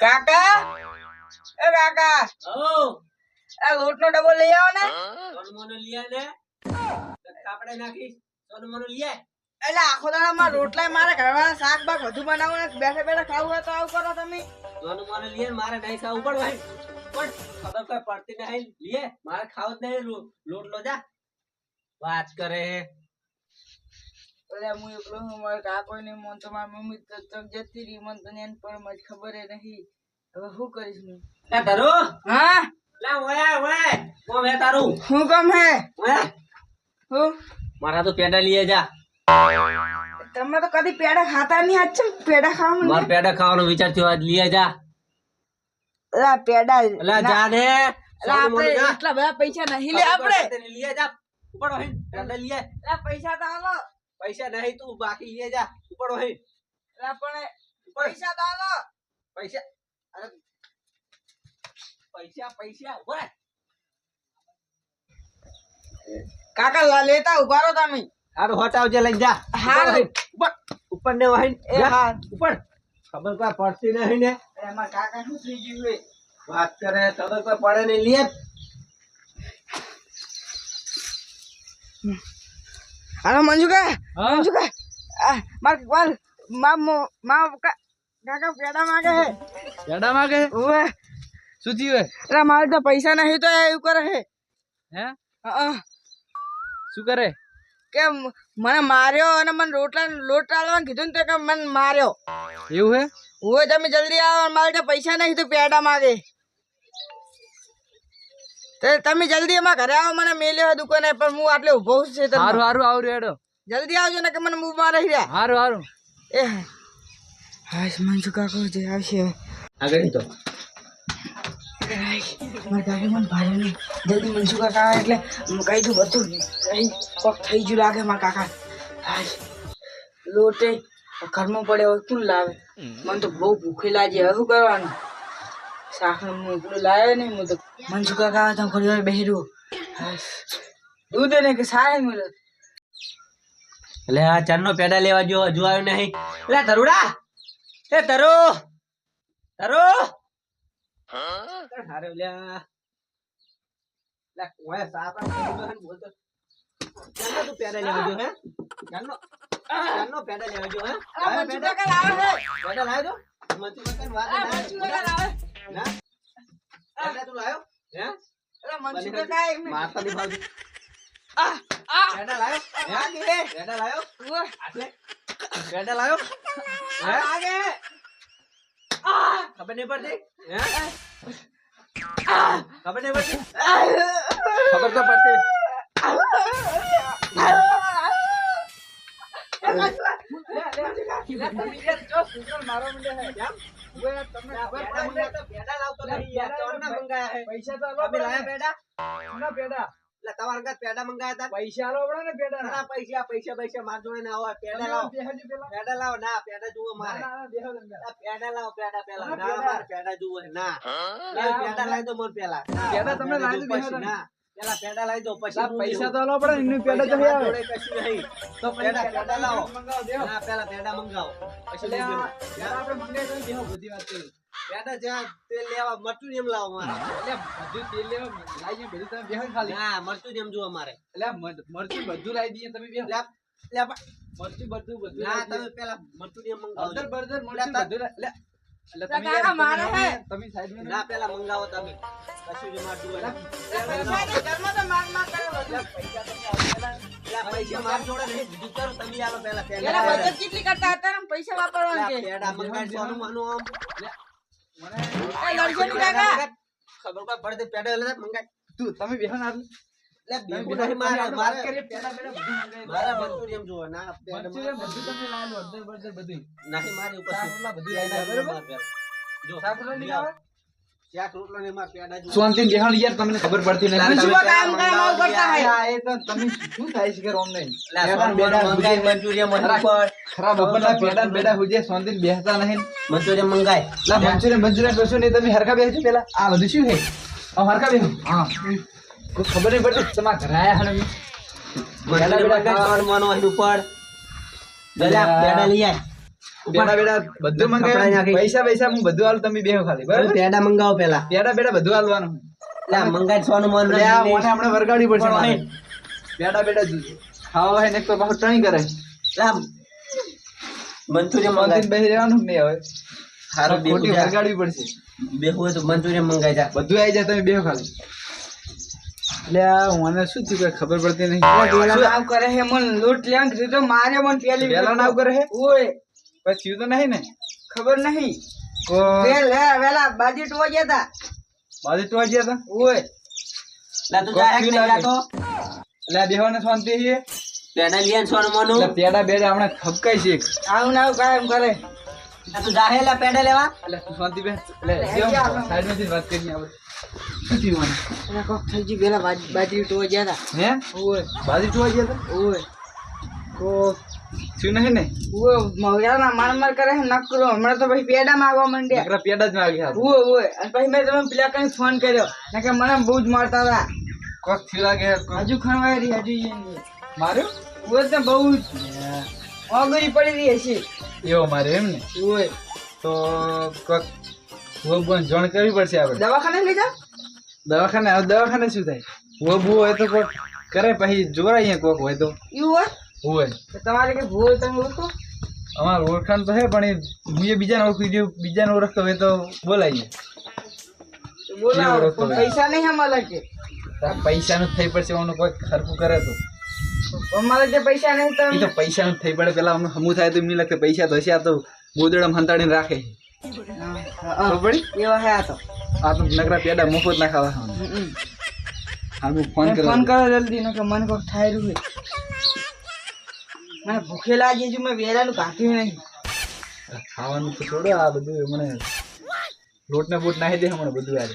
કાકા? એ કાકા આ લોટ નો ડબ્બો લઈ આવો ને. સોનમોનો લીયા ને. કાપડે નાખી સોનમોનો લીયા એટલે આખો દાડા માં રોટલા મારે ઘરવાળા શાક બાક બનાવો ને બેઠા બેઠા ખાવું હોય તો આવું કરો તમે. સોનમોનો લીએ મારે નહીં ખાવું પણ ભાઈ પણ ખબર કોઈ પડતી નહીં લીએ મારે ખાવું જ નહીં લોટ લો જા. વાત કરે. એટલે હું એકલો હું મારા કાકો ને મન તો મારી મમ્મી તો ચક જતી રહી મન તને એને પણ મજ ખબર નહીં. હવે શું કરીશ હું? ધરો! હા? લા ઓયા ઓય! કોમ હે તારું? હું કામ હે? ઓય! હું? મારા તો પેડા લીએ જા તમે તો કદી પેડા ખાતા નહીં આજ ચમ પેડા ખાવા માર પેડા ખાવાનો વિચાર થયો આજ લીએ જા લા પેડા લા જા દે લા આપણે એટલા બધા પૈસા નહીં લે આપણે. લીએ જા ઉપડો હે પેડા લીએ લા પૈસા તો હાલો. પૈસા નહીં તું બાકી લે જા ઉપડો હે અરે પણ પૈસા દાલો પૈસા અરે પૈસા પૈસા ઊભા કાકા લેતા ઊભા રહો તમે. હારું હટાવજે લઈ જા. હાર. ઉપર ઉપર ને વાહીન એ. હા. ઉપર. ખબર કોઈ પડતી નહીં ને. એમાં કાકા શું થઈ ગયું હે? વાત કરે ખબર કોઈ પડે નહીં. લે. હાલો મંજુકા હા? મંજુકા માર માર મા મો- કાકા પેડા માંગે હે. પેડા માંગે? ઓવે શું થયું અરે મારે તો પૈસા નહીં તો એવું કરે હે. હે? શું કરે? કે મને માર્યો અને મને રોટલા લોટ ટાળવાનું કીધું ને તો કે મને માર્યો. એવું હે? ઓવે તમે જલ્દી આવો મારે તો પૈસા નહીં તો પેડા માંગે. તમે જલ્દી એમાં ઘરે આવો મને મેલ્યો દુકાને પણ હું આટલે ઊભો છે હારું સારું હારું રેડો જલ્દી આવજો ને કે મને મૂવ રહી રહ્યા હારું હારું. એ હાશ મંજુ કાકો જે આવશે. આગળ તો મારા મને ભારે નહીં. જલ્દી કાકા એટલે હું કહી દઉં બધું કોક થઈ ગયું લાગે મારા કાકા. લોટે ઘરમાં પડે હોય કોણ લાવે? મને તો બહુ ભૂખી લાગે હવે શું કરવાનું? શાક હું એકલું નહીં હું તો. મંજુ કાકા આવે તો ઘણી વાર બેસી દૂધ ને કે સાય મળે. એટલે આ ચારનો પેડા લેવા જો હજુ આવ્યો નહીં. એટલે ધરુડા એ ધરો ધરો હારે લ્યા લે સાપા બોલતો હે ને બોલતો ચાલનો તું પેડા લેવા જો હે? ચાલનો ચાલનો પેડા લેવા જો હે? મંજુ પેડા? લાવે પેડા લાવ્યો તો? મચુ કાકાની વાત મંજુ કાકા લાવે. ના પેડા તું લાવ્યો હે અરે મંજુ કાકા એમ મારતા નહીં ભાવતી આ આ પેડા લાવ્યો હે પેડા લાવ્યો ઉવ્વ. આટલે પેડા લાવ્યો હે આગે ખબર નહીં પડતી હે ખબર નહીં પડતી ખબર તો પડતી પેડા લાવતો નહીં યાર ચોરના મંગાયા હે પૈસા તો તમે લાયા પેડા? મંગાયા હતા? પૈસા આલો પડે ને પેડા ના પૈસા પૈસા પૈસા માર જોડે ના હોય. પેડા લાવો. પેડા લાવો. ના પેડા જુઓ મારે. પેડા લાવો પેડા પેલા. ના પેડા. મારે પેડા જુઓ ના. પેડા લાવી દો મને પેલા. પેડા તમને લાવી દો, ના. પેલા પેડા લાવી દો પછી પૈસા તો આલો પડે એનું પેડા પૈસા આવે. કશું નહીં તો પેડા પેડા લાવો. ના પેલા પેડા મંગાવો. પછી એટલે હું આ દેવું. પેડા આપણે મંગાવી દઈએ બધી વાત કરી. પેડા જ્યાં તેલ લેવા મરચું એમ લાવો મારે. એટલે બધું તેલ લેવા લાવી બધું તમે ખાલી. મરચું એમ જુઓ મારે. એટલે મરચું બધું લાવી દઈએ તમે મરચું બધું બધું ના તમે પેલા મરચું એમ મંગાવો હળદર બળદર મરચું બધું લા- લે. એટલે લા તમે કાકા યાર, મારે તમે હે. તમે સાઈડમાં ના પેલા મંગાવો તમે કશું જ માર જુઓ નહીં. ઘરમાં તો માર માર કરે બધું. પેલા પૈસા માર જોડે નહીં બીજું કરો તમે આલો પેલા પેલા પેલા બચત કેટલી કરતા હતા ને પૈસા વાપરવાના કે પેડા મંગાવી સોનું માનું આમ મને એ લડજો નહીં કાકા ખબર પડે તો પેડા તું તમે બેહો ને હાલ. લે તમે ભેગું બેહો, નહીં તમે મારે આપણે મારે વાત કરીએ, પેડા બેડા બધું મંગાવી મારે દો. મંચુરિયમ જુઓ ના પેડા મંચુરિયન બધું તમે લાવી લો, હળદર બળદર બધું નહીં મારી ઉપર શાક રોટલા બધું લાવી દો, બરોબર? જો શાક રોટલા નહીં આવે? શાક રોટલો ને માર પેડા જુઓ શાંતિથી બેહો ને યાર, તમને ખબર પડતી નથી. કામ કામ આવું કરતા તમે શું થાય છે કે રોમ નહીં? મંચુરિયમ બપોરના પેડા બેડા હુજે, બેસતા નહીં. મંચુરિયમ મંગાય લા, મંચુરિયન મંચુરિયન કશું નહીં, તમે હરખા બેસજો પેલા. આ બધું શું છે? હરકા હરખા બેસો. હા. ખબર નહીં પડતી તમારા ઘરે આયા હણ બેડા બેડા મંગાય માનો અહીં ઉપર. બેડા બેડા લઈ આય. બેડા બેડા બધું કપડાં પૈસા પૈસા હું બધું આલું તમે બેહો ખાલી. બરાબર? પેડા મંગાવો પેલા. પેડા બેડા બધું આલવાનું. લે મંગાઈ સોનું મન લે મને આપણે વરગાડી પડશે મારે. પેડા બેડા જ- ખાવા ને તો બહુ ટ્રાય કરે. મંચુરિયન શાંતિથી મંગાઈ બેસી રહેવાનું નહીં હવે. હારો બે ખોટી વરગાડવી પડશે. બેહુ તો મંચુરિયન મંગાઈ જા. બધું આવી જાય તમે બેહો ખાલી. એટલે મને શું થયું કે ખબર પડતી નહીં. નાવ કરે હે મન લૂંટ લેવાનું તો મારે મન પેલી વેલા નાવ કરે હે? ઓય. પછી થયું તો નહીં ને? ખબર નહીં. તો વેલા વેલા બાજી ટોવા ગયા તા. બાજુ ટોવા ગયા હતા ઓય. લા તું કોક જા એક થયું નહીં લાગે. જાતો એટલે આ બેહવાને શાંતિ છે પેડા લીએ ને સોનું મોનું. પેડા બેડા હમણાં ખપકાય છે આવું નાવ કાયમ કરે. આ તું પેડા લેવા. એટલે શાંતિ એટલે વાત આપણે. શું કોક થઈ ગયું પેલા ટોવા ગયા હતા હે? ઓય બાજુ ટોવા ગયા હતા ઓય તો થયું નહીં ને? ઓય મગજાના માર માર કરે હે નકરો હમણાં તો પછી પેડા માંગવા માંડ્યા. નકરા પેડા જ માગ્યા. ઓય ઓય અને પછી મેં તમે પેલા કઈ ફોન કર્યો. ને કે મને બહુ જ મારતા હતા. કોક થયું લાગે હજુ ખણવાય રહી હજુ ઈ ઓય તો બહુ જ. ઓગળી પડી રહી હશે. એવો મારે એમ ને? ઓય તો કોક ભૂવા જોણ કરવી પડશે આપણે. દવાખાને લઈ જાઓ. દવાખાને દવાખાને શું થાય? ભૂવો ભૂવો હોય તો કોક કરે પછી જોરાઈએ કોક હોય તો. એવું હોય? હોય. તમારે કે ભૂવો તમે ઓળખો. અમાર ઓળખાણ તો હે પણ એ હું એ બીજાને ઓળખી દઉં બીજાને ઓળખતો હોય તો બોલાવીએ બોલાવો. પૈસા નહીં અમારે કે પૈસાનું જ થઈ પડશે અમને કોઈ ખર્ચું કરે તો. અમારે જે પૈસા નહીં તો પૈસાનું થઈ પડે પેલા અમને હમું થાય તો એમને લખે પૈસા તો હશે આ તો ગોદડમ હંતાડીને રાખે. હા, ખબર પડી? એવા હે આ તો. આ તો નકરા પેડા મફત ના ખાવા હમ. હા હું ફોન કરો ફોન કરો જલ્દી નકર મને કોક થાય રહ્યું છે. મને ભૂખે લાગી છે મેં વેરાનું કાપ્યું નહીં. ખાવાનું તો છોડો આ બધું મને લોટ ને બોટ નાખી દે હમણાં બધું યાર